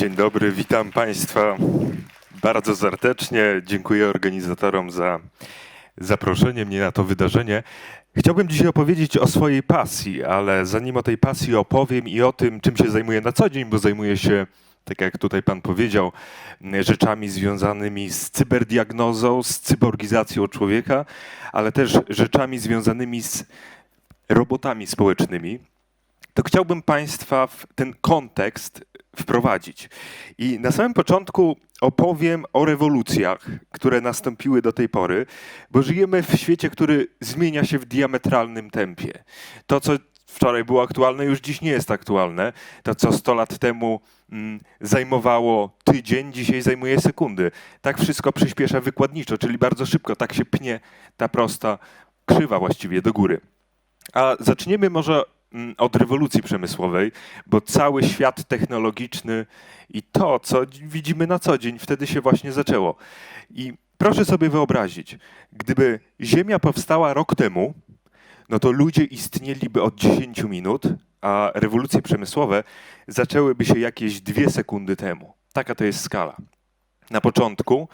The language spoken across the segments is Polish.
Dzień dobry, witam Państwa bardzo serdecznie. Dziękuję organizatorom za zaproszenie mnie na to wydarzenie. Chciałbym dzisiaj opowiedzieć o swojej pasji, ale zanim o tej pasji opowiem i o tym, czym się zajmuję na co dzień, bo zajmuję się, tak jak tutaj Pan powiedział, rzeczami związanymi z cyberdiagnozą, z cyborgizacją człowieka, ale też rzeczami związanymi z robotami społecznymi, to chciałbym Państwa w ten kontekst wprowadzić. I na samym początku opowiem o rewolucjach, które nastąpiły do tej pory, bo żyjemy w świecie, który zmienia się w diametralnym tempie. To, co wczoraj było aktualne, już dziś nie jest aktualne. To, co 100 lat temu mm, zajmowało tydzień, dzisiaj zajmuje sekundy. Tak wszystko przyspiesza wykładniczo, czyli bardzo szybko, tak się pnie ta prosta krzywa właściwie do góry. A zaczniemy może od rewolucji przemysłowej, bo cały świat technologiczny i to, co widzimy na co dzień, wtedy się właśnie zaczęło. I proszę sobie wyobrazić, gdyby Ziemia powstała rok temu, no to ludzie istnieliby od 10 minut, a rewolucje przemysłowe zaczęłyby się jakieś dwie sekundy temu. Taka to jest skala. Na początku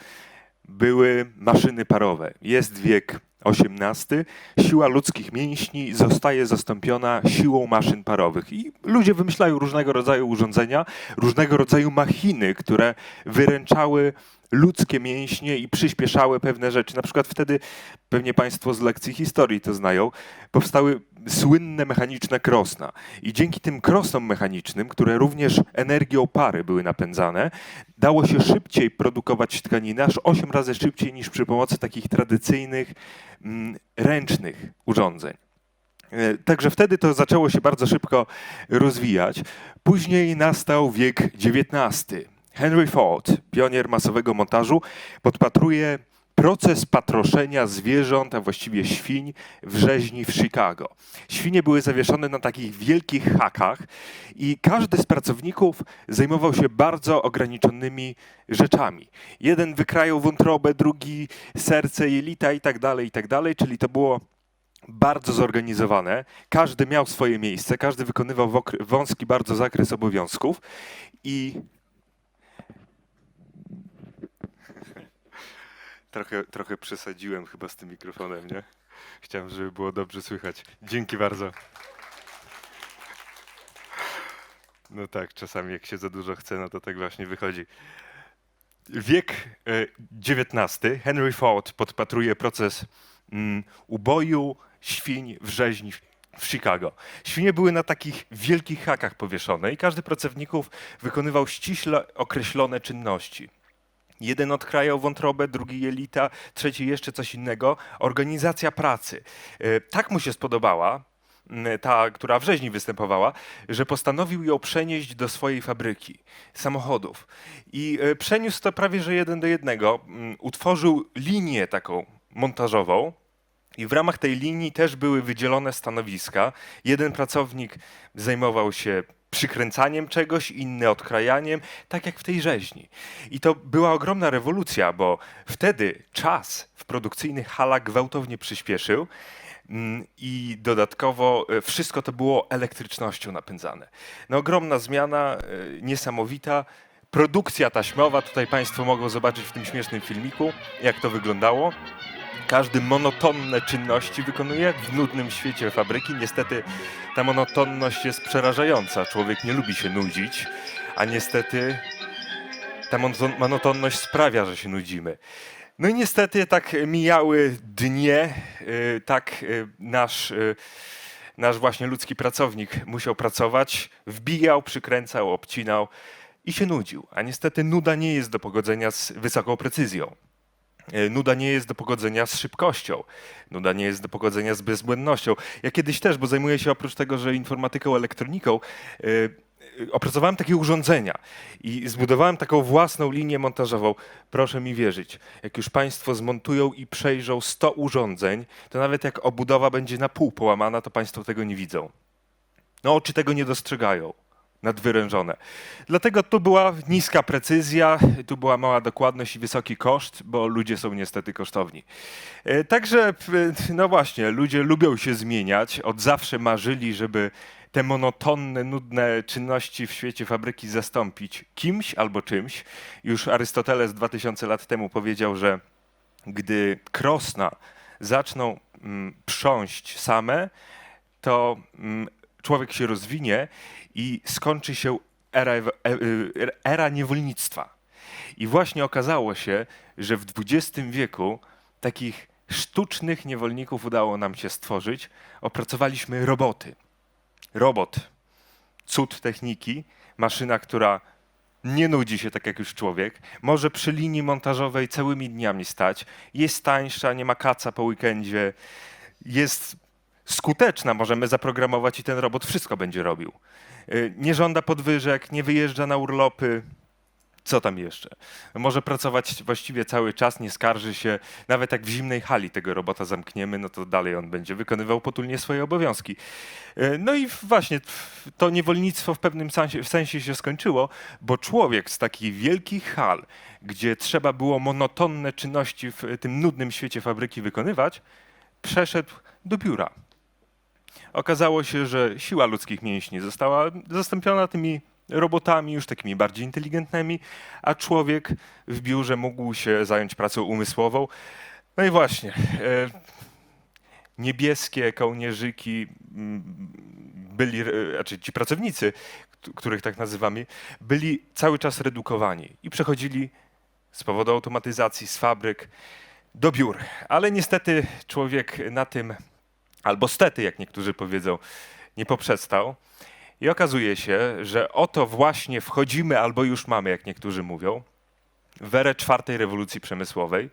były maszyny parowe. Jest wiek XVIII. Siła ludzkich mięśni zostaje zastąpiona siłą maszyn parowych. I ludzie wymyślają różnego rodzaju urządzenia, różnego rodzaju machiny, które wyręczały ludzkie mięśnie i przyspieszały pewne rzeczy. Na przykład wtedy, pewnie Państwo z lekcji historii to znają, powstały słynne mechaniczne krosna. I dzięki tym krosnom mechanicznym, które również energią pary były napędzane, dało się szybciej produkować tkaniny, aż 8 razy szybciej niż przy pomocy takich tradycyjnych, mm, ręcznych urządzeń. E, Także wtedy to zaczęło się bardzo szybko rozwijać. Później nastał wiek XIX. Henry Ford, pionier masowego montażu, podpatruje proces patroszenia zwierząt, a właściwie świń w rzeźni w Chicago. Świnie były zawieszone na takich wielkich hakach i każdy z pracowników zajmował się bardzo ograniczonymi rzeczami. Jeden wykrajał wątrobę, drugi serce, jelita i tak dalej, i tak dalej, czyli to było bardzo zorganizowane. Każdy miał swoje miejsce, każdy wykonywał wąski bardzo zakres obowiązków i trochę, trochę przesadziłem chyba z tym mikrofonem, nie? Chciałem, żeby było dobrze słychać. Dzięki bardzo. No tak, czasami jak się za dużo chce, no to tak właśnie wychodzi. Wiek e, XIX. Henry Ford podpatruje proces mm, uboju świń w rzeźni w Chicago. Świnie były na takich wielkich hakach powieszone i każdy pracowników wykonywał ściśle określone czynności. Jeden odkrajał wątrobę, drugi jelita, trzeci jeszcze coś innego. Organizacja pracy. E, Tak mu się spodobała, ta, która w rzeźni występowała, że postanowił ją przenieść do swojej fabryki samochodów. I e, przeniósł to prawie że jeden do jednego. Utworzył linię taką montażową, i w ramach tej linii też były wydzielone stanowiska. Jeden pracownik zajmował się przykręcaniem czegoś, inny odkrajaniem, tak jak w tej rzeźni. I to była ogromna rewolucja, bo wtedy czas w produkcyjnych halach gwałtownie przyspieszył. mm, I dodatkowo e, wszystko to było elektrycznością napędzane. No, ogromna zmiana, e, niesamowita. Produkcja taśmowa, tutaj Państwo mogą zobaczyć w tym śmiesznym filmiku, jak to wyglądało. Każdy monotonne czynności wykonuje w nudnym świecie fabryki. Niestety ta monotonność jest przerażająca. Człowiek nie lubi się nudzić, a niestety ta monoton- monotonność sprawia, że się nudzimy. No i niestety tak mijały dnie, y, tak y, nasz, y, nasz właśnie ludzki pracownik musiał pracować, wbijał, przykręcał, obcinał i się nudził. A niestety nuda nie jest do pogodzenia z wysoką precyzją. E, Nuda nie jest do pogodzenia z szybkością. Nuda nie jest do pogodzenia z bezbłędnością. Ja kiedyś też, bo zajmuję się oprócz tego, że informatyką, elektroniką, e, e, opracowałem takie urządzenia i zbudowałem taką własną linię montażową. Proszę mi wierzyć, jak już Państwo zmontują i przejrzą 100 urządzeń, to nawet jak obudowa będzie na pół połamana, to Państwo tego nie widzą. No, oczy tego nie dostrzegają. Nadwyrężone. Dlatego tu była niska precyzja, tu była mała dokładność i wysoki koszt, bo ludzie są niestety kosztowni. E, Także, no właśnie, ludzie lubią się zmieniać. Od zawsze marzyli, żeby te monotonne, nudne czynności w świecie fabryki zastąpić kimś albo czymś. Już Arystoteles 2000 lat temu powiedział, że gdy krosna zaczną mm, prząść same, to mm, człowiek się rozwinie i skończy się era, e- e- era niewolnictwa. I właśnie okazało się, że w XX wieku takich sztucznych niewolników udało nam się stworzyć. Opracowaliśmy roboty. Robot, cud techniki, maszyna, która nie nudzi się tak jak już człowiek, może przy linii montażowej całymi dniami stać, jest tańsza, nie ma kaca po weekendzie, jest skuteczna, możemy zaprogramować i ten robot wszystko będzie robił. Y, Nie żąda podwyżek, nie wyjeżdża na urlopy. Co tam jeszcze? Może pracować właściwie cały czas, nie skarży się. Nawet jak w zimnej hali tego robota zamkniemy, no to dalej on będzie wykonywał potulnie swoje obowiązki. Y, No i właśnie to niewolnictwo w pewnym sensie, w sensie się skończyło, bo człowiek z takich wielkich hal, gdzie trzeba było monotonne czynności w tym nudnym świecie fabryki wykonywać, przeszedł do biura. Okazało się, że siła ludzkich mięśni została zastąpiona tymi robotami już takimi bardziej inteligentnymi, a człowiek w biurze mógł się zająć pracą umysłową. No i właśnie, e, niebieskie kołnierzyki mm, byli, e, znaczy ci pracownicy, których tak nazywamy, byli cały czas redukowani i przechodzili z powodu automatyzacji z fabryk do biur. Ale niestety człowiek na tym, albo stety, jak niektórzy powiedzą, nie poprzestał. I okazuje się, że oto właśnie wchodzimy, albo już mamy, jak niektórzy mówią, w erę czwartej rewolucji przemysłowej.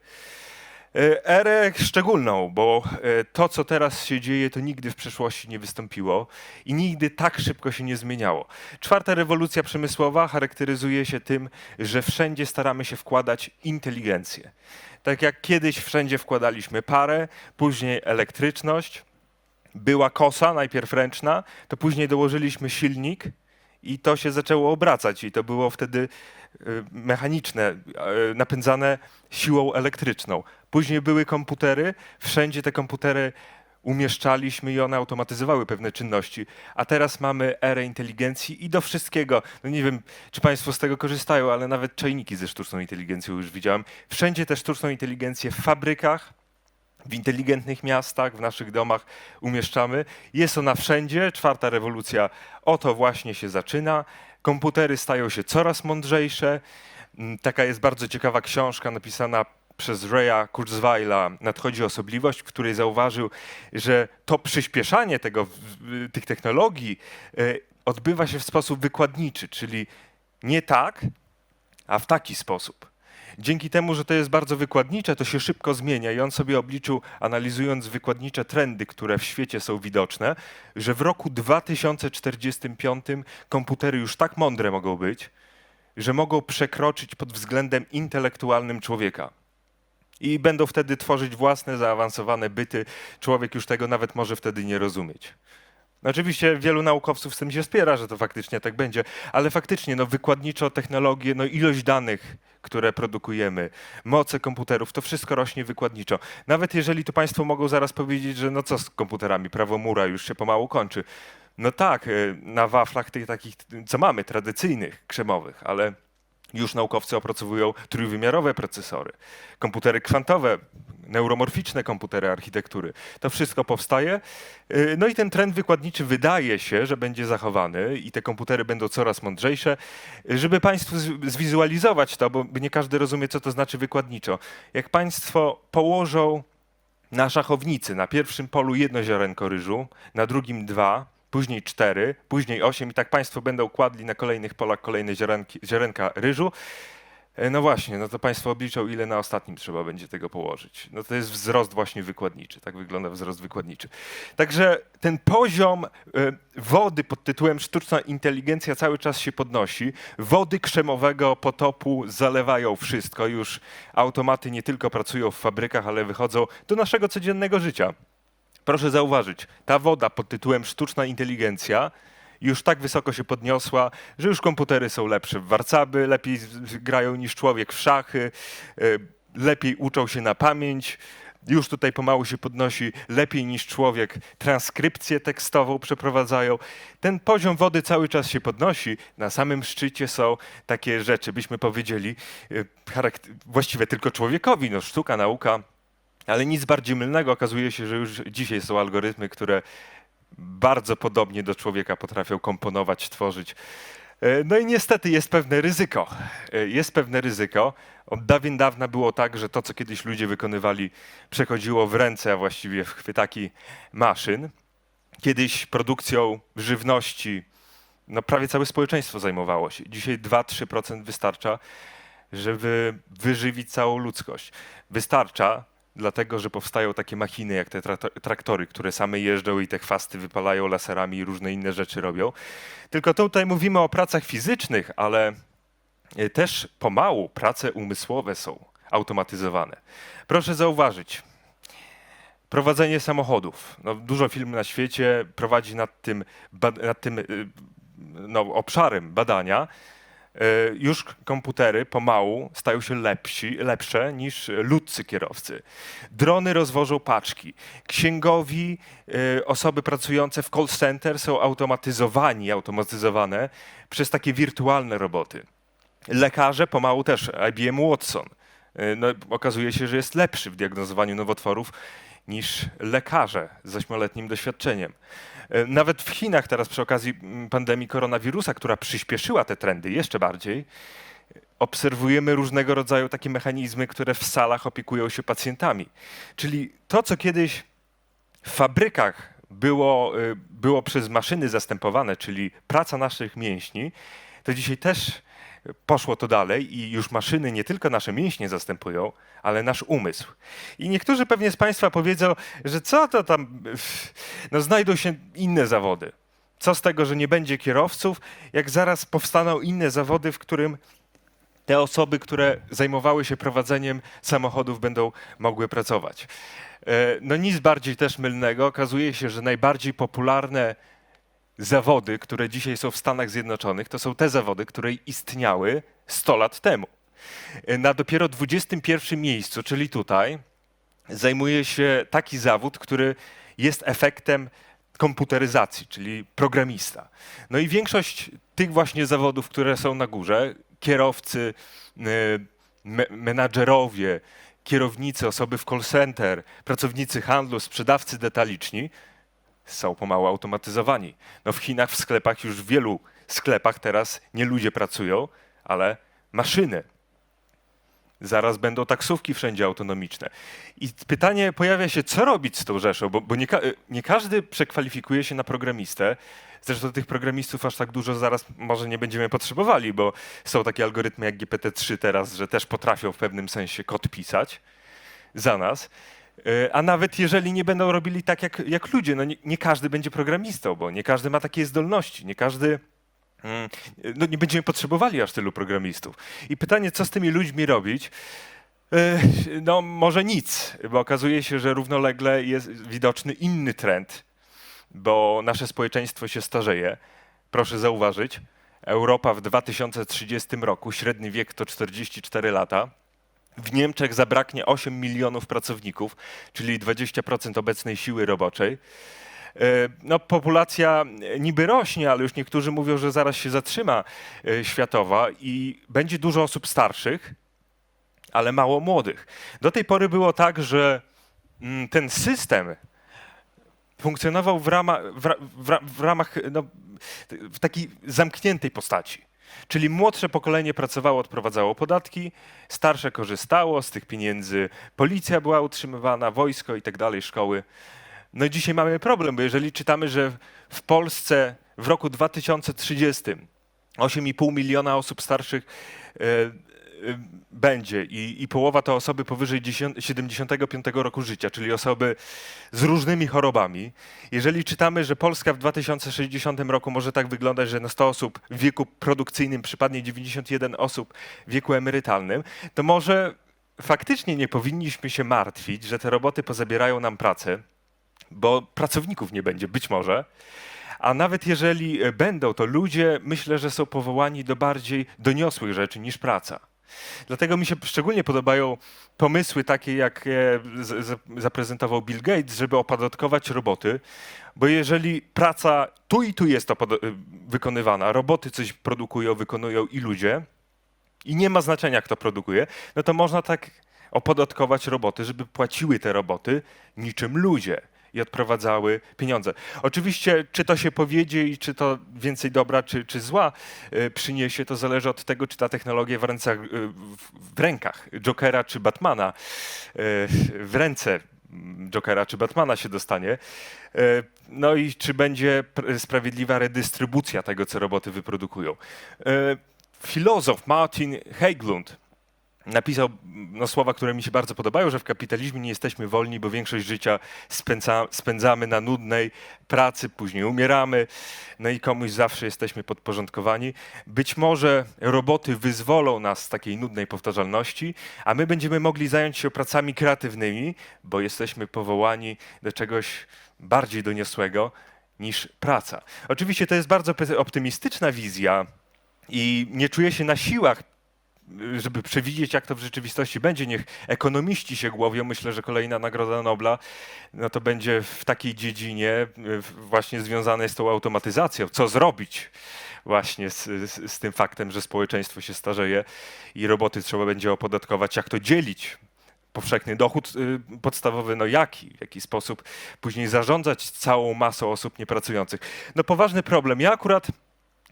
E, Erę szczególną, bo e, to, co teraz się dzieje, to nigdy w przeszłości nie wystąpiło i nigdy tak szybko się nie zmieniało. Czwarta rewolucja przemysłowa charakteryzuje się tym, że wszędzie staramy się wkładać inteligencję. Tak jak kiedyś wszędzie wkładaliśmy parę, później elektryczność, była kosa, najpierw ręczna, to później dołożyliśmy silnik i to się zaczęło obracać i to było wtedy y, mechaniczne, y, napędzane siłą elektryczną. Później były komputery, wszędzie te komputery umieszczaliśmy i one automatyzowały pewne czynności. A teraz mamy erę inteligencji i do wszystkiego. No nie wiem, czy Państwo z tego korzystają, ale nawet czajniki ze sztuczną inteligencją już widziałem. Wszędzie tę sztuczną inteligencję w fabrykach, w inteligentnych miastach, w naszych domach umieszczamy. Jest ona wszędzie. Czwarta rewolucja oto właśnie się zaczyna. Komputery stają się coraz mądrzejsze. Mm, Taka jest bardzo ciekawa książka napisana przez Raya Kurzweila Nadchodzi osobliwość, w której zauważył, że to przyspieszanie tego, tych technologii e, odbywa się w sposób wykładniczy, czyli nie tak, a w taki sposób. Dzięki temu, że to jest bardzo wykładnicze, to się szybko zmienia i on sobie obliczył, analizując wykładnicze trendy, które w świecie są widoczne, że w roku 2045 komputery już tak mądre mogą być, że mogą przekroczyć pod względem intelektualnym człowieka. I będą wtedy tworzyć własne, zaawansowane byty. Człowiek już tego nawet może wtedy nie rozumieć. Oczywiście wielu naukowców z tym się wspiera, że to faktycznie tak będzie, ale faktycznie no, wykładniczo technologie, no, ilość danych, które produkujemy, moce komputerów, to wszystko rośnie wykładniczo. Nawet jeżeli tu Państwo mogą zaraz powiedzieć, że no co z komputerami, prawo mura już się pomału kończy. No tak, y, na waflach tych takich, co mamy, tradycyjnych, krzemowych, ale już naukowcy opracowują trójwymiarowe procesory, komputery kwantowe, neuromorficzne komputery architektury. To wszystko powstaje. Yy, No i ten trend wykładniczy wydaje się, że będzie zachowany i te komputery będą coraz mądrzejsze. Yy, Żeby Państwu zwizualizować to, bo nie każdy rozumie, co to znaczy wykładniczo. Jak Państwo położą na szachownicy na pierwszym polu jedno ziarenko ryżu, na drugim dwa, później cztery, później osiem i tak Państwo będą kładli na kolejnych polach kolejne ziarenki, ziarenka ryżu. E, No właśnie, no to Państwo obliczą, ile na ostatnim trzeba będzie tego położyć. No to jest wzrost właśnie wykładniczy, tak wygląda wzrost wykładniczy. Także ten poziom e, wody pod tytułem sztuczna inteligencja cały czas się podnosi. Wody krzemowego potopu zalewają wszystko. Już automaty nie tylko pracują w fabrykach, ale wychodzą do naszego codziennego życia. Proszę zauważyć, ta woda pod tytułem sztuczna inteligencja już tak wysoko się podniosła, że już komputery są lepsze warcaby, lepiej grają niż człowiek w szachy, y, lepiej uczą się na pamięć. Już tutaj pomału się podnosi lepiej niż człowiek, transkrypcję tekstową przeprowadzają. Ten poziom wody cały czas się podnosi. Na samym szczycie są takie rzeczy, byśmy powiedzieli, y, właściwie tylko człowiekowi, no sztuka, nauka, ale nic bardziej mylnego. Okazuje się, że już dzisiaj są algorytmy, które bardzo podobnie do człowieka potrafią komponować, tworzyć. E, No i niestety jest pewne ryzyko. E, Jest pewne ryzyko. Od dawien dawna było tak, że to, co kiedyś ludzie wykonywali, przechodziło w ręce, a właściwie w chwytaki maszyn. Kiedyś produkcją żywności no prawie całe społeczeństwo zajmowało się. Dzisiaj 2-3% wystarcza, żeby wyżywić całą ludzkość. Wystarcza, dlatego że powstają takie machiny jak te trakto- traktory, które same jeżdżą i te chwasty wypalają laserami i różne inne rzeczy robią. Tylko tutaj mówimy o pracach fizycznych, ale e, też pomału prace umysłowe są automatyzowane. Proszę zauważyć, prowadzenie samochodów. No, dużo firm na świecie prowadzi nad tym, nad tym y, no, obszarem badania. Y, Już komputery pomału stają się lepsi, lepsze niż ludcy kierowcy. Drony rozwożą paczki. Księgowi, y, osoby pracujące w call center są automatyzowani, automatyzowane przez takie wirtualne roboty. Lekarze pomału też, IBM Watson. Y, No, okazuje się, że jest lepszy w diagnozowaniu nowotworów niż lekarze z ośmioletnim doświadczeniem. Y, Nawet w Chinach teraz przy okazji mm, pandemii koronawirusa, która przyspieszyła te trendy jeszcze bardziej, obserwujemy różnego rodzaju takie mechanizmy, które w salach opiekują się pacjentami. Czyli to, co kiedyś w fabrykach było, y, było przez maszyny zastępowane, czyli praca naszych mięśni, to dzisiaj też poszło to dalej i już maszyny nie tylko nasze mięśnie zastępują, ale nasz umysł. I niektórzy pewnie z Państwa powiedzą, że co to tam, no znajdą się inne zawody. Co z tego, że nie będzie kierowców, jak zaraz powstaną inne zawody, w którym te osoby, które zajmowały się prowadzeniem samochodów, będą mogły pracować. E, No nic bardziej też mylnego. Okazuje się, że najbardziej popularne zawody, które dzisiaj są w Stanach Zjednoczonych, to są te zawody, które istniały 100 lat temu. Na dopiero 21 miejscu, czyli tutaj, zajmuje się taki zawód, który jest efektem komputeryzacji, czyli programista. No i większość tych właśnie zawodów, które są na górze, kierowcy, y, me- menadżerowie, kierownicy, osoby w call center, pracownicy handlu, sprzedawcy detaliczni, są pomału automatyzowani. No w Chinach, w sklepach, już w wielu sklepach teraz nie ludzie pracują, ale maszyny. Zaraz będą taksówki wszędzie autonomiczne. I pytanie pojawia się, co robić z tą rzeszą, bo, bo nie, ka- nie każdy przekwalifikuje się na programistę. Zresztą tych programistów aż tak dużo zaraz może nie będziemy potrzebowali, bo są takie algorytmy jak GPT-3 teraz, że też potrafią w pewnym sensie kod pisać za nas. E, A nawet jeżeli nie będą robili tak jak, jak ludzie, no nie, nie każdy będzie programistą, bo nie każdy ma takie zdolności, nie każdy. mm, No nie będziemy potrzebowali aż tylu programistów. I pytanie, co z tymi ludźmi robić? E, No, może nic, bo okazuje się, że równolegle jest widoczny inny trend, bo nasze społeczeństwo się starzeje. Proszę zauważyć, Europa w 2030 roku, średni wiek to 44 lata. W Niemczech zabraknie 8 milionów pracowników, czyli 20% obecnej siły roboczej. E, No, populacja niby rośnie, ale już niektórzy mówią, że zaraz się zatrzyma e, światowa i będzie dużo osób starszych, ale mało młodych. Do tej pory było tak, że mm, ten system funkcjonował w, rama, w, ra, w, ra, w ramach, no, w takiej zamkniętej postaci. Czyli młodsze pokolenie pracowało, odprowadzało podatki, starsze korzystało z tych pieniędzy, policja była utrzymywana, wojsko i tak dalej, szkoły. No i dzisiaj mamy problem, bo jeżeli czytamy, że w Polsce w roku 2030 8,5 miliona osób starszych e, będzie i, i połowa to osoby powyżej 10, 75 roku życia, czyli osoby z różnymi chorobami. Jeżeli czytamy, że Polska w 2060 roku może tak wyglądać, że na 100 osób w wieku produkcyjnym przypadnie 91 osób w wieku emerytalnym, to może faktycznie nie powinniśmy się martwić, że te roboty pozabierają nam pracę, bo pracowników nie będzie, być może. A nawet jeżeli będą, to ludzie myślę, że są powołani do bardziej doniosłych rzeczy niż praca. Dlatego mi się szczególnie podobają pomysły takie, jak e, z- z- zaprezentował Bill Gates, żeby opodatkować roboty, bo jeżeli praca tu i tu jest e, wykonywana, roboty coś produkują, wykonują i ludzie, i nie ma znaczenia, kto produkuje, no to można tak opodatkować roboty, żeby płaciły te roboty niczym ludzie i odprowadzały pieniądze. Oczywiście, czy to się powiedzie i czy to więcej dobra, czy, czy zła e, przyniesie, to zależy od tego, czy ta technologia w rękach, e, w, rękach Jokera czy Batmana, e, w ręce mm, Jokera czy Batmana się dostanie. No i czy będzie pr- sprawiedliwa redystrybucja tego, co roboty wyprodukują. Filozof Martin Haglund napisał no, słowa, które mi się bardzo podobają, że w kapitalizmie nie jesteśmy wolni, bo większość życia spędza, spędzamy na nudnej pracy, później umieramy, no i komuś zawsze jesteśmy podporządkowani. Być może roboty wyzwolą nas z takiej nudnej powtarzalności, a my będziemy mogli zająć się pracami kreatywnymi, bo jesteśmy powołani do czegoś bardziej doniosłego niż praca. Oczywiście to jest bardzo optymistyczna wizja i nie czuję się na siłach żeby przewidzieć, jak to w rzeczywistości będzie. Niech ekonomiści się głowią. Myślę, że kolejna Nagroda Nobla no to będzie w takiej dziedzinie właśnie związanej z tą automatyzacją. Co zrobić właśnie z, z, z tym faktem, że społeczeństwo się starzeje i roboty trzeba będzie opodatkować, jak to dzielić. Powszechny dochód y, podstawowy, no jaki, w jaki sposób później zarządzać całą masą osób niepracujących. No poważny problem. Ja akurat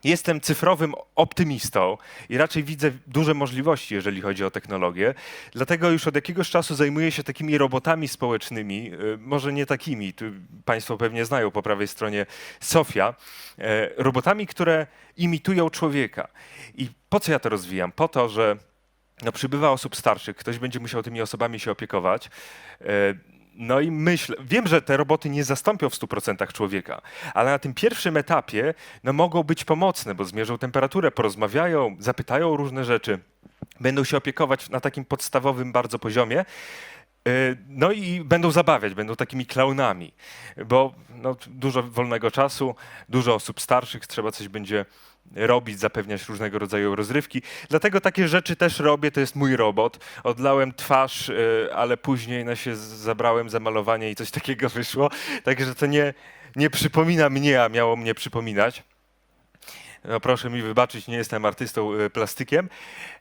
Jestem cyfrowym optymistą i raczej widzę duże możliwości, jeżeli chodzi o technologię. Dlatego już od jakiegoś czasu zajmuję się takimi robotami społecznymi, y, może nie takimi, tu Państwo pewnie znają po prawej stronie Sofia, e, robotami, które imitują człowieka. I po co ja to rozwijam? Po to, że no, przybywa osób starszych, ktoś będzie musiał tymi osobami się opiekować. No i myślę, wiem, że te roboty nie zastąpią w 100% człowieka, ale na tym pierwszym etapie no, mogą być pomocne, bo zmierzą temperaturę, porozmawiają, zapytają o różne rzeczy, będą się opiekować na takim podstawowym bardzo poziomie. E, No i będą zabawiać, będą takimi klaunami, bo no, dużo wolnego czasu, dużo osób starszych, trzeba coś będzie robić, zapewniać różnego rodzaju rozrywki. Dlatego takie rzeczy też robię, to jest mój robot. Odlałem twarz, e, ale później no, się zabrałem za malowanie i coś takiego wyszło. Także to nie, nie przypomina mnie, a miało mnie przypominać. No proszę mi wybaczyć, nie jestem artystą e, plastykiem,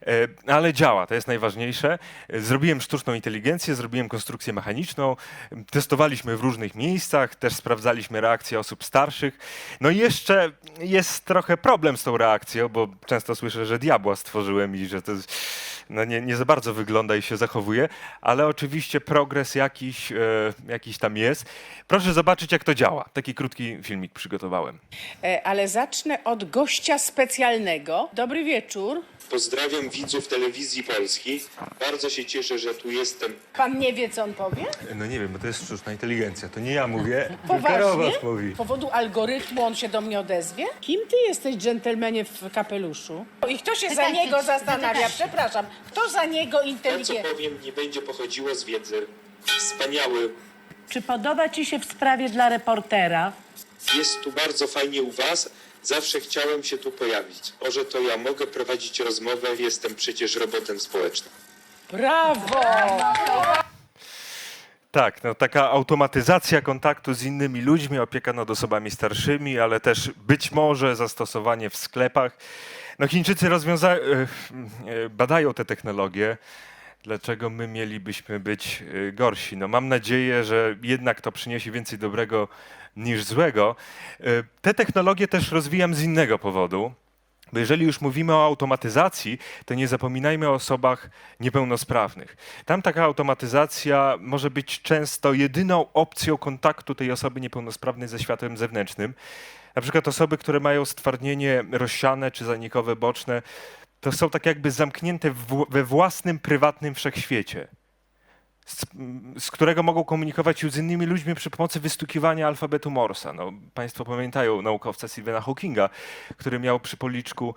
e, ale działa, to jest najważniejsze. Zrobiłem sztuczną inteligencję, zrobiłem konstrukcję mechaniczną, testowaliśmy w różnych miejscach, też sprawdzaliśmy reakcję osób starszych. No i jeszcze jest trochę problem z tą reakcją, bo często słyszę, że diabła stworzyłem i że to jest, no nie, nie za bardzo wygląda i się zachowuje, ale oczywiście progres jakiś, e, jakiś tam jest. Proszę zobaczyć, jak to działa. Taki krótki filmik przygotowałem. E, Ale zacznę od gościa specjalnego. Dobry wieczór. Pozdrawiam widzów telewizji polskiej. Bardzo się cieszę, że tu jestem. Pan nie wie, co on powie? No nie wiem, bo to jest sztuczna inteligencja. To nie ja mówię, Poważnie? Z powodu algorytmu on się do mnie odezwie? Kim ty jesteś, dżentelmenie w kapeluszu? I kto się za Pytajcie, niego zastanawia? pytajcie. Przepraszam. Kto za niego To, co inteligentny? powiem, nie będzie pochodziło z wiedzy. Wspaniały. Czy podoba ci się w sprawie dla reportera? Jest tu bardzo fajnie u was. Zawsze chciałem się tu pojawić. Może to ja mogę prowadzić rozmowę. Jestem przecież robotem społecznym. Brawo! Tak, no, taka automatyzacja kontaktu z innymi ludźmi, opieka nad osobami starszymi, ale też być może zastosowanie w sklepach. No, Chińczycy e, e, badają te technologie. Dlaczego my mielibyśmy być e, gorsi? No, mam nadzieję, że jednak to przyniesie więcej dobrego niż złego. Te technologie też rozwijam z innego powodu. Bo jeżeli już mówimy o automatyzacji, to nie zapominajmy o osobach niepełnosprawnych. Tam taka automatyzacja może być często jedyną opcją kontaktu tej osoby niepełnosprawnej ze światem zewnętrznym. Na przykład osoby, które mają stwardnienie rozsiane czy zanikowe boczne, to są tak jakby zamknięte we własnym, prywatnym wszechświecie, z, z którego mogą komunikować się z innymi ludźmi przy pomocy wystukiwania alfabetu Morsa. No, państwo pamiętają naukowca Stephena Hawkinga, który miał przy policzku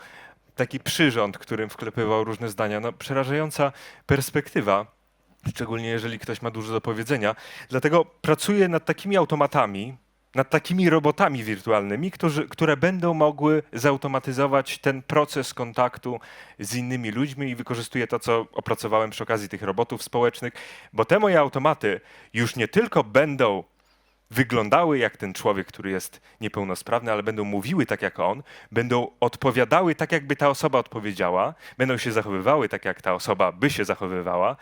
taki przyrząd, którym wklepywał różne zdania. No, przerażająca perspektywa. szczególnie jeżeli ktoś ma dużo do powiedzenia. Dlatego pracuję nad takimi automatami, nad takimi robotami wirtualnymi, którzy, które będą mogły zautomatyzować ten proces kontaktu z innymi ludźmi i wykorzystuję to, co opracowałem przy okazji tych robotów społecznych, bo te moje automaty już nie tylko będą wyglądały jak ten człowiek, który jest niepełnosprawny, ale będą mówiły tak jak on, będą odpowiadały tak, jakby ta osoba odpowiedziała, będą się zachowywały tak, jak ta osoba by się zachowywała.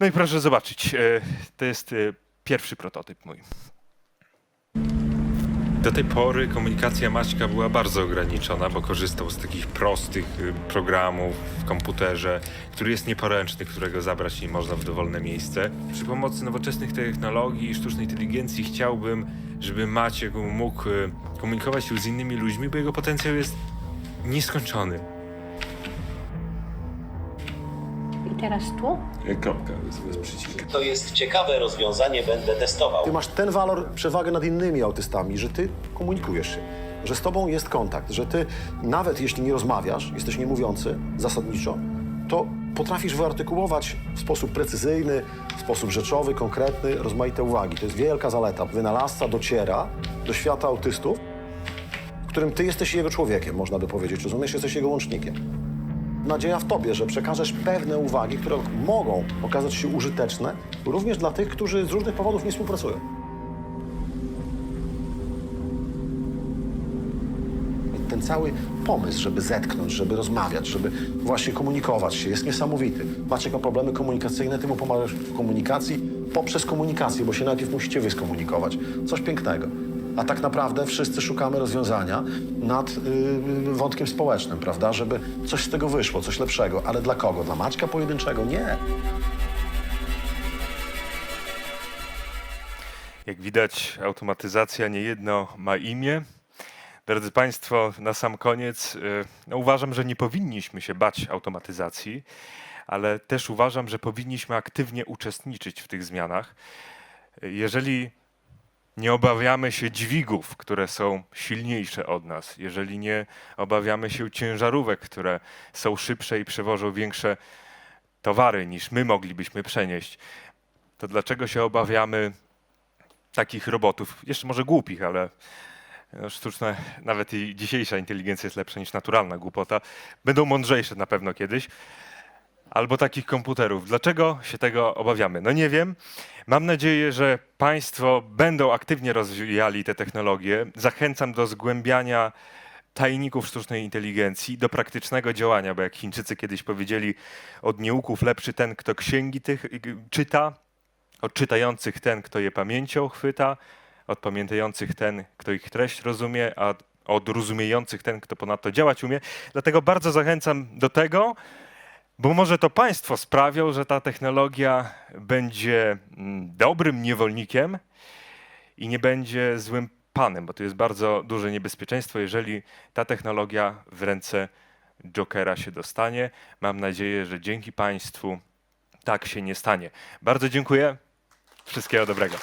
No i proszę zobaczyć, e, to jest e, pierwszy prototyp mój. Do tej pory komunikacja Maćka była bardzo ograniczona, bo korzystał z takich prostych y, programów w komputerze, który jest nieporęczny, którego zabrać nie można w dowolne miejsce. Przy pomocy nowoczesnych technologii i sztucznej inteligencji chciałbym, żeby Maciek mógł y, komunikować się z innymi ludźmi, bo jego potencjał jest nieskończony. Teraz tu? Kropka, bez przycisku. To jest ciekawe rozwiązanie, będę testował. Ty masz ten walor, przewagę nad innymi autystami, że ty komunikujesz się, że z tobą jest kontakt, że ty nawet jeśli nie rozmawiasz, jesteś niemówiący zasadniczo, to potrafisz wyartykułować w sposób precyzyjny, w sposób rzeczowy, konkretny, rozmaite uwagi. To jest wielka zaleta. Wynalazca dociera do świata autystów, w którym ty jesteś jego człowiekiem, można by powiedzieć. Rozumiesz, jesteś jego łącznikiem. Nadzieja w tobie, że przekażesz pewne uwagi, które mogą okazać się użyteczne również dla tych, którzy z różnych powodów nie współpracują. Ten cały pomysł, żeby zetknąć, żeby rozmawiać, żeby właśnie komunikować się, jest niesamowity. Maciek ma problemy komunikacyjne, ty mu pomagasz w komunikacji poprzez komunikację, bo się najpierw musicie wy skomunikować. Coś pięknego. A tak naprawdę wszyscy szukamy rozwiązania nad yy, wątkiem społecznym, prawda? Żeby coś z tego wyszło, coś lepszego. Ale dla kogo? Dla Maćka pojedynczego? Nie. Jak widać, automatyzacja niejedno ma imię. Drodzy Państwo, na sam koniec, y, no uważam, że nie powinniśmy się bać automatyzacji, ale też uważam, że powinniśmy aktywnie uczestniczyć w tych zmianach. Y, Jeżeli nie obawiamy się dźwigów, które są silniejsze od nas, jeżeli nie obawiamy się ciężarówek, które są szybsze i przewożą większe towary niż my moglibyśmy przenieść, to dlaczego się obawiamy takich robotów, jeszcze może głupich, ale no, sztuczne, nawet i dzisiejsza inteligencja jest lepsza niż naturalna głupota, będą mądrzejsze na pewno kiedyś. Albo takich komputerów. Dlaczego się tego obawiamy? No nie wiem. Mam nadzieję, że Państwo będą aktywnie rozwijali te technologie. Zachęcam do zgłębiania tajników sztucznej inteligencji, do praktycznego działania, bo jak Chińczycy kiedyś powiedzieli, od nieuków lepszy ten, kto księgi tych y, czyta, od czytających ten, kto je pamięcią chwyta, od pamiętających ten, kto ich treść rozumie, a od rozumiejących ten, kto ponadto działać umie. Dlatego bardzo zachęcam do tego, bo może to Państwo sprawią, że ta technologia będzie mm, dobrym niewolnikiem i nie będzie złym panem, bo to jest bardzo duże niebezpieczeństwo, jeżeli ta technologia w ręce Jokera się dostanie. Mam nadzieję, że dzięki Państwu tak się nie stanie. Bardzo dziękuję. Wszystkiego dobrego.